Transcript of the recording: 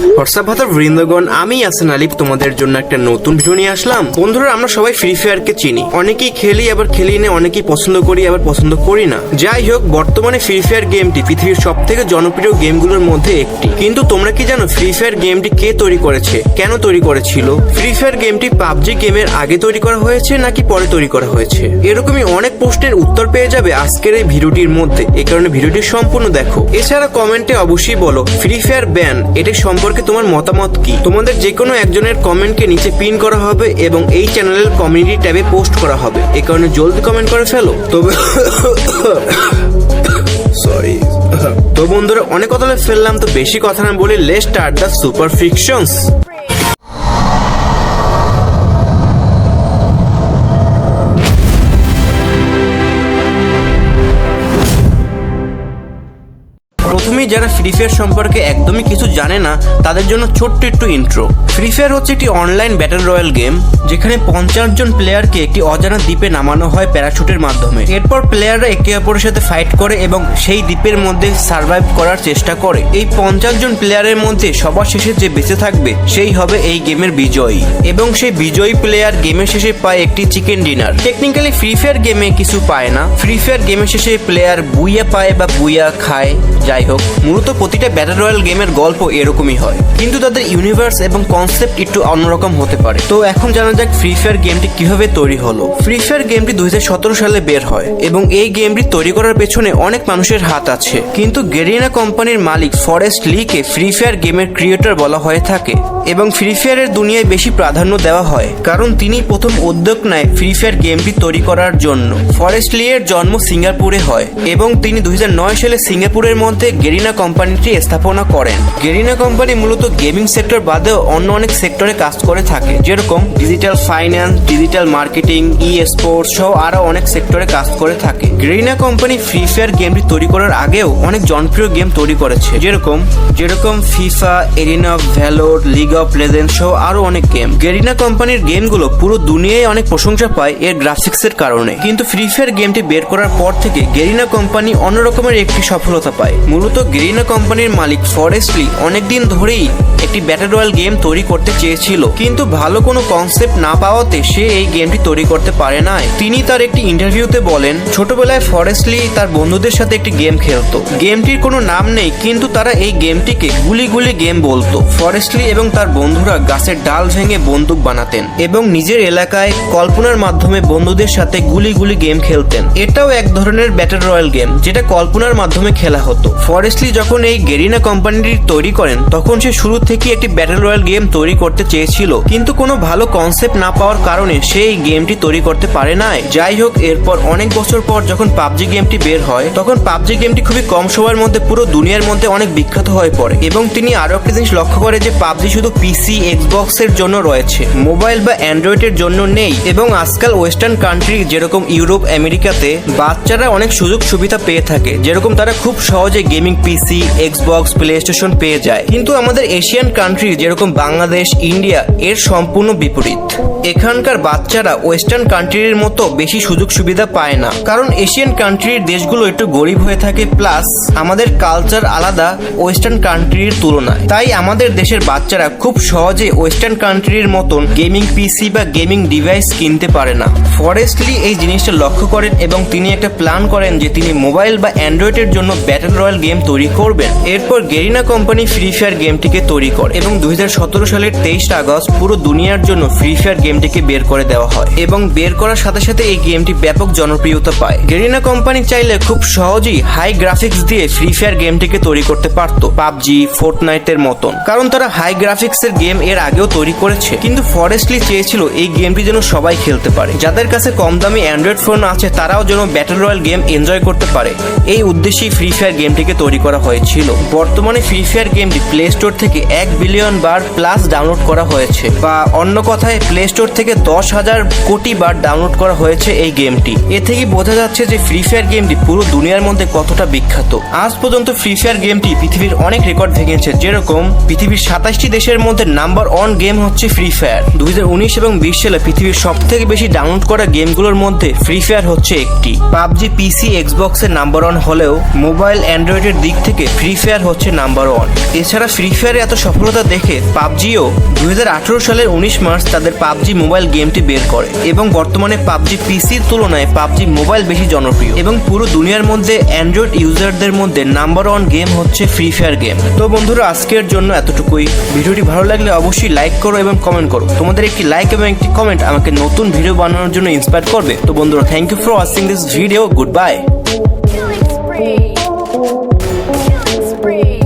WhatsApp ভাতার বৃন্দগণ, আমি আসেন আলিফ, তোমাদের জন্য একটা নতুন ভিডিও নিয়ে আসলাম। বন্ধুরা, আমরা সবাই ফ্রি ফায়ারকে চিনি। অনেকেই খেলি, আবার খেলি না, অনেকেই পছন্দ করি, আবার পছন্দ করি না। যাই হোক, বর্তমানে ফ্রি ফায়ার গেমটি পৃথিবীর সব থেকে জনপ্রিয় গেমগুলোর মধ্যে একটি। কিন্তু তোমরা কি জানো ফ্রি ফায়ার গেমটি কে তৈরি করেছে? কেন তৈরি করেছিল? ফ্রি ফায়ার গেমটি পাবজি গেমের আগে তৈরি করা হয়েছে, নাকি পরে তৈরি করা হয়েছে? এরকমই অনেক প্রশ্নের উত্তর পেয়ে যাবে আজকের এই ভিডিওটির মধ্যে। এই কারণে ভিডিওটি সম্পূর্ণ দেখো। এছাড়া কমেন্টে অবশ্যই বলো ফ্রি ফায়ার ব্যান এটি সম্পর্কে তোমার মতামত কি? তোমাদের যে কোনো একজনের কমেন্টকে নিচে পিন করা হবে এবং এই চ্যানেলের কমিউনিটি ট্যাবে পোস্ট করা হবে। এ কারণে জলদি কমেন্ট করে ফেলো। তবে সরি তো বন্ধুরা, অনেক কথা ফেললাম, তো বেশি কথা না বলি লেস্ট স্টার্ট দ্য সুপার ফিকশনস প্রথমেই যারা ফ্রি ফায়ার সম্পর্কে একদমই কিছু জানে না, তাদের জন্য ছোট্ট একটু ইন্ট্রো ফ্রি ফায়ার হচ্ছে একটি অনলাইন ব্যাটল রয়্যাল গেম যেখানে পঞ্চাশ জন প্লেয়ারকে একটি অজানা দ্বীপে নামানো হয় প্যারাশুটের মাধ্যমে। এরপর প্লেয়াররা একে অপরের সাথে ফাইট করে এবং সেই দ্বীপের মধ্যে সার্ভাইভ করার চেষ্টা করে। এই পঞ্চাশ জন প্লেয়ারের মধ্যে সবার শেষে যে বেঁচে থাকবে, সেই হবে এই গেমের বিজয়ী। এবং সেই বিজয়ী প্লেয়ার গেমের শেষে পায় একটি chicken dinner technically Free Fire গেমে কিছু পায় না। ফ্রি ফায়ার গেমের শেষে প্লেয়ার বুইয়া পায় বা বুইয়া খায়, যাই হোক। মূলত প্রতিটা ব্যাটল রয়্যাল গেমের গল্প এরকমই হয়। কিন্তু তাদের ইউনিভার্স এবং কনসেপ্ট একটু অন্যরকম হতে পারে। তো এখন জানা যাক ফ্রি ফায়ার গেমটি কীভাবে তৈরি হলো। ফ্রি ফায়ার গেমটি দুই সালে বের হয় এবং এই গেমটি তৈরি করার পেছনে অনেক মানুষের হাত আছে। কিন্তু গেরিনা কোম্পানির মালিক ফরেস্ট লিকে ফ্রি ফায়ার গেমের ক্রিয়েটর বলা হয়ে থাকে এবং ফ্রি ফায়ারের দুনিয়ায় বেশি প্রাধান্য দেওয়া হয় কারণ তিনি প্রথম উদ্যোগ নেয় ফ্রি ফায়ার গেমটি তৈরি করার জন্য। ফরেস্ট লি এর জন্ম সিঙ্গাপুরে হয় এবং তিনি দুই হাজার নয় সালে সিঙ্গাপুরের মধ্যে গেরিনা কোম্পানিটি স্থাপনা করেন। গেরিনা কোম্পানি মূলত গেমিং সেক্টর বাদেও অন্য অনেক সেক্টরে কাজ করে থাকে, যেরকম digital finance, digital marketing esports সহ আরও অনেক সেক্টরে কাজ করে থাকে। গেরিনা কোম্পানি ফ্রি ফায়ার গেমটি তৈরি করার আগেও অনেক জনপ্রিয় গেম তৈরি করেছে, যেরকম যেরকম FIFA, Arena, Valor, League of Legend সহ আরও অনেক গেম। গেরিনা কোম্পানির গেমগুলো পুরো দুনিয়ায় অনেক প্রশংসা পায় এর গ্রাফিক্সের কারণে। কিন্তু ফ্রি ফায়ার গেমটি বের করার পর থেকে গেরিনা কোম্পানি অন্যরকমের একটি সফলতা পায়। মূলত গেরিনা কোম্পানির মালিক ফরেস্টলি অনেকদিন ধরেই একটি ব্যাটল রয়্যাল গেম তৈরি করতে চেয়েছিল। কিন্তু ভালো কোনো কনসেপ্ট না পাওয়াতে সে এই গেমটি তৈরি করতে পারে নাই। তিনি তার একটি ইন্টারভিউতে বলেন, ছোটবেলায় ফরেস্টলি তার বন্ধুদের সাথে একটি গেম খেলতো। গেমটির কোনো নাম নেই, কিন্তু তারা এই গেমটিকে গুলি গুলি গেম বলতো। ফরেস্টলি এবং তার বন্ধুরা গাছের ডাল ভেঙে বন্দুক বানাতেন এবং নিজের এলাকায় কল্পনার মাধ্যমে বন্ধুদের সাথে গুলি গুলি গেম খেলতেন। এটাও এক ধরনের ব্যাটল রয়্যাল গেম যেটা কল্পনার মাধ্যমে খেলা হতো। ফরেস্টলি যখন এই গেরিনা কোম্পানিটি তৈরি করেন, তখন সে শুরু থেকে একটি ব্যাটল রয়্যাল গেম তৈরি করতে চেয়েছিল। কিন্তু কোনো ভালো কনসেপ্ট না পাওয়ার কারণে সে এই গেমটি তৈরি করতে পারে নাই। যাই হোক, এরপর অনেক বছর পর যখন পাবজি গেমটি বের হয়, তখন পাবজি গেমটি খুবই কম সময়ের মধ্যে পুরো দুনিয়ার মধ্যে অনেক বিখ্যাত হয়ে পড়ে এবং তিনি আরও একটা জিনিস লক্ষ্য করে যে পাবজি শুধু পিসি এক্সবক্স এর জন্য রয়েছে মোবাইল বা অ্যান্ড্রয়েড এর জন্য নেই এবং আজকাল ওয়েস্টার্ন কান্ট্রি যেরকম ইউরোপ আমেরিকাতে বাচ্চারা অনেক সুযোগ সুবিধা পেয়ে থাকে, যেরকম তারা খুব সহজে gaming PC Xbox play station পেয়ে যায়। কিন্তু আমাদের এশিয়ান কান্ট্রি যেরকম বাংলাদেশ ইন্ডিয়া এর সম্পূর্ণ বিপরীত। এখানকার বাচ্চারা ওয়েস্টার্ন কান্ট্রির মতো বেশি সুযোগ সুবিধা পায় না। কারণ এশিয়ান কান্ট্রির দেশগুলো একটু গরিব হয়ে থাকে প্লাস আমাদের কালচার আলাদা ওয়েস্টার্ন কান্ট্রির তুলনায়। তাই আমাদের দেশের বাচ্চারা খুব সহজে ওয়েস্টার্ন কান্ট্রির মতন গেমিং পিসি বা গেমিং ডিভাইস কিনতে পারে না। ফরেস্টলি এই জিনিসটা লক্ষ্য করেন এবং তিনি একটা প্ল্যান করেন যে তিনি মোবাইল বা অ্যান্ড্রয়েডের জন্য ব্যাটল রয়্যাল গেম তৈরি করবেন। এরপর গেরিনা কোম্পানি ফ্রি ফায়ার গেমটিকে তৈরি করে এবং দুই হাজার সতেরো সালের তেইশে আগস্ট পুরো দুনিয়ার জন্য ফ্রি ফায়ার গেমটিকে বের করে দেওয়া হয় এবং বের করার সাথে সাথে এই গেমটি ব্যাপক জনপ্রিয়তা পায়। গেরিনা কোম্পানি চাইলে খুব সহজেই হাই গ্রাফিক্স দিয়ে ফ্রি ফায়ার গেমটিকে তৈরি করতে পারতো, পাবজি ফোর্টনাইটের মতন। কারণ তারা হাই গ্রাফিক্স এর গেম এর আগেও তৈরি করেছে, কিন্তু ফরেস্টলি চেয়েছিল এই গেমটি যেন সবাই খেলতে পারে। যাদের কাছে কম দামি অ্যান্ড্রয়েড ফোন আছে, তারাও যেন ব্যাটল রয়্যাল গেম এনজয় করতে পারে। এই উদ্দেশ্যেই ফ্রি ফায়ার গেমটিকে তৈরি করা হয়েছিল। বর্তমানে ফ্রি ফায়ার গেমটি প্লে স্টোর থেকে এক বিলিয়ন বার প্লাস ডাউনলোড করা হয়েছে বা অন্য কথায় প্লে স্টোর থেকে দশ হাজার কোটি বার ডাউনলোড করা হয়েছে এই গেমটি এ থেকে বোঝা যাচ্ছে যে ফ্রি ফায়ার গেমটি পুরো দুনিয়ার মধ্যে কতটা বিখ্যাত। আজ পর্যন্ত ফ্রি ফায়ার গেমটি পৃথিবীর অনেক রেকর্ড ভেঙেছে। যেরকম পৃথিবীর সাতাশটি দেশের মধ্যে নাম্বার ওয়ান গেম হচ্ছে ফ্রি ফায়ার দুই হাজার উনিশ এবং বিশ সালে পৃথিবীর সব থেকে বেশি ডাউনলোড করা গেমগুলোর মধ্যে ফ্রি ফায়ার হচ্ছে একটি। পাবজি পিসি এক্সবক্সের নাম্বার ওয়ান হলেও মোবাইল অ্যান্ড্রয়েডের দিক দিক থেকে ফ্রি ফায়ার হচ্ছে নাম্বার ওয়ান এছাড়া ফ্রি ফায়ারে এত সফলতা দেখে পাবজিও দুই সালের উনিশ মার্চ তাদের পাবজি মোবাইল গেমটি বের করে এবং বর্তমানে পাবজি পিসির তুলনায় পাবজি মোবাইল বেশি জনপ্রিয়। এবং পুরো দুনিয়ার মধ্যে অ্যান্ড্রয়েড ইউজারদের মধ্যে নাম্বার ওয়ান গেম হচ্ছে ফ্রি ফায়ার গেম তো বন্ধুরা, আজকের জন্য এতটুকুই। ভিডিওটি ভালো লাগলে অবশ্যই লাইক করো এবং কমেন্ট করো। তোমাদের একটি লাইক এবং একটি কমেন্ট আমাকে নতুন ভিডিও বানানোর জন্য ইন্সপায়ার করবে। তো বন্ধুরা thank you for watching this video good bye free.